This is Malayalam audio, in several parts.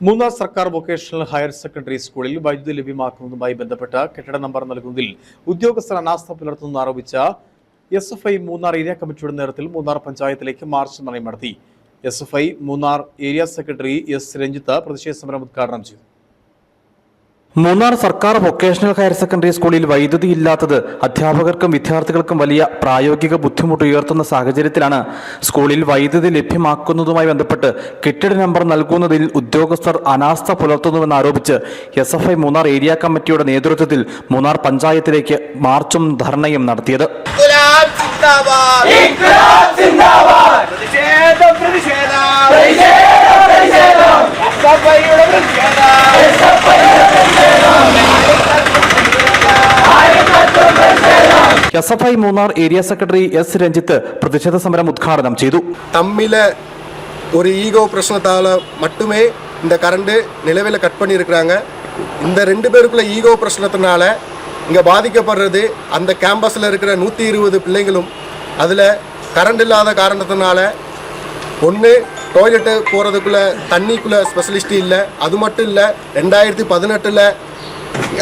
മൂന്നാർ സർക്കാർ വൊക്കേഷണൽ ഹയർ സെക്കൻഡറി സ്കൂളിൽ വൈദ്യുതി ലഭ്യമാക്കുന്നതുമായി ബന്ധപ്പെട്ട കെട്ടിട നമ്പർ നൽകുന്നതിൽ ഉദ്യോഗസ്ഥർ അനാസ്ഥ പുലർത്തുന്നു ആരോപിച്ച S F I Munnar area കമ്മിറ്റിയുടെ നേതൃത്വത്തിൽ മൂന്നാർ പഞ്ചായത്തിലേക്ക് മാർച്ച് മറിയും നടത്തി. S F I Munnar area secretary S Ranjith പ്രതിഷേധ സമരം ഉദ്ഘാടനം ചെയ്തു. മൂന്നാർ സർക്കാർ വൊക്കേഷണൽ ഹയർ സെക്കൻഡറി സ്കൂളിൽ വൈദ്യുതി ഇല്ലാത്തത് അധ്യാപകർക്കും വിദ്യാർത്ഥികൾക്കും വലിയ പ്രായോഗിക ബുദ്ധിമുട്ട് ഉയർത്തുന്ന സാഹചര്യത്തിലാണ് സ്കൂളിൽ വൈദ്യുതി ലഭ്യമാക്കുന്നതുമായി ബന്ധപ്പെട്ട് കെട്ടിട നമ്പർ നൽകുന്നതിൽ ഉദ്യോഗസ്ഥർ അനാസ്ഥ പുലർത്തുന്നുവെന്ന് ആരോപിച്ച് S F I Munnar area കമ്മിറ്റിയുടെ നേതൃത്വത്തിൽ മൂന്നാർ പഞ്ചായത്തിലേക്ക് മാർച്ചും ധർണയും നടത്തിയത്. പ്രതിഷേധം പ്രതിഷേധം. പ്രതിഷേധം പ്രതിഷേധം. എസ്എഫ്ഐയുടെ പ്രതിഷേധം. S F I Munnar area secretary S Ranjith പ്രതിഷേധ സമരം ഉദ്ഘാടനം ചെയ്തു தம்மில் ஒரு ஈகோ பிரச்சனத்தால் மட்டுமே இந்த கரண்ட் நிலவில் கட் பண்ணியிருக்கிறாங்க இந்த ரெண்டு பேருக்குள்ள ஈகோ பிரச்சனத்தினால இங்கே பாதிக்கப்படுறது அந்த கேம்பஸில் இருக்கிற நூற்றி இருபது பிள்ளைங்களும் அதில் கரண்ட் இல்லாத காரணத்தினால ஒன்று டாய்லெட்டு போகிறதுக்குள்ள தண்ணிக்குள்ளே ஸ்பெஷலிஸ்ட் இல்லை அது மட்டும் இல்லை ரெண்டாயிரத்தி பதினெட்டில்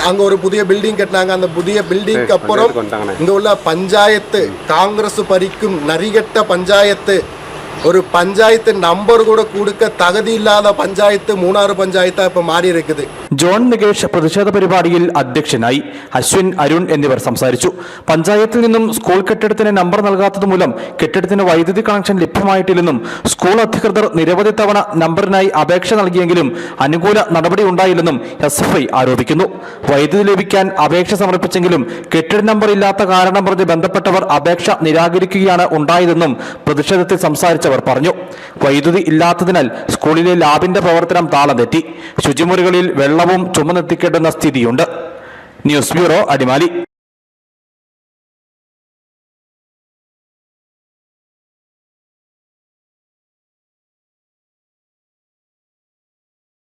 அங்கே ஒரு புதிய பில்டிங் கட்டினாங்க. அந்த புதிய பில்டிங்க்கு அப்புறம் இங்கே உள்ள பஞ்சாயத்து காங்கிரஸ் பறிக்கும் நரிகட்ட பஞ்சாயத்து ஒரு பஞ்சாயத்து நம்பர் கூட கொடுக்க தகுதி இல்லாத பஞ்சாயத்து மூணாறு பஞ்சாயத்தா இப்போ மாறி இருக்குது ജോൺ നികേഷ് പ്രതിഷേധ പരിപാടിയിൽ അധ്യക്ഷനായി അശ്വിൻ അരുൺ എന്നിവർ സംസാരിച്ചു പഞ്ചായത്തിൽ നിന്നും സ്കൂൾ കെട്ടിടത്തിന് നമ്പർ നൽകാത്തത് മൂലം കെട്ടിടത്തിന് വൈദ്യുതി കണക്ഷൻ ലഭ്യമായിട്ടില്ലെന്നും സ്കൂൾ അധികൃതർ നിരവധി തവണ നമ്പറിനായി അപേക്ഷ നൽകിയെങ്കിലും അനുകൂല നടപടി ഉണ്ടായില്ലെന്നും എസ് എഫ് ഐ ആരോപിക്കുന്നു വൈദ്യുതി ലഭിക്കാൻ അപേക്ഷ സമർപ്പിച്ചെങ്കിലും കെട്ടിട നമ്പർ ഇല്ലാത്ത കാരണം പറഞ്ഞ് ബന്ധപ്പെട്ടവർ അപേക്ഷ നിരാകരിക്കുകയാണ് ഉണ്ടായതെന്നും പ്രതിഷേധത്തിൽ സംസാരിച്ചവർ പറഞ്ഞു. വൈദ്യുതി ഇല്ലാത്തതിനാൽ സ്കൂളിലെ ലാബിന്റെ പ്രവർത്തനം താളം തെറ്റി ശുചിമുറികളിൽ വെള്ളവും ചുമന്നെത്തിക്കേണ്ടുന്ന സ്ഥിതിയുണ്ട്. News bureau Adimali.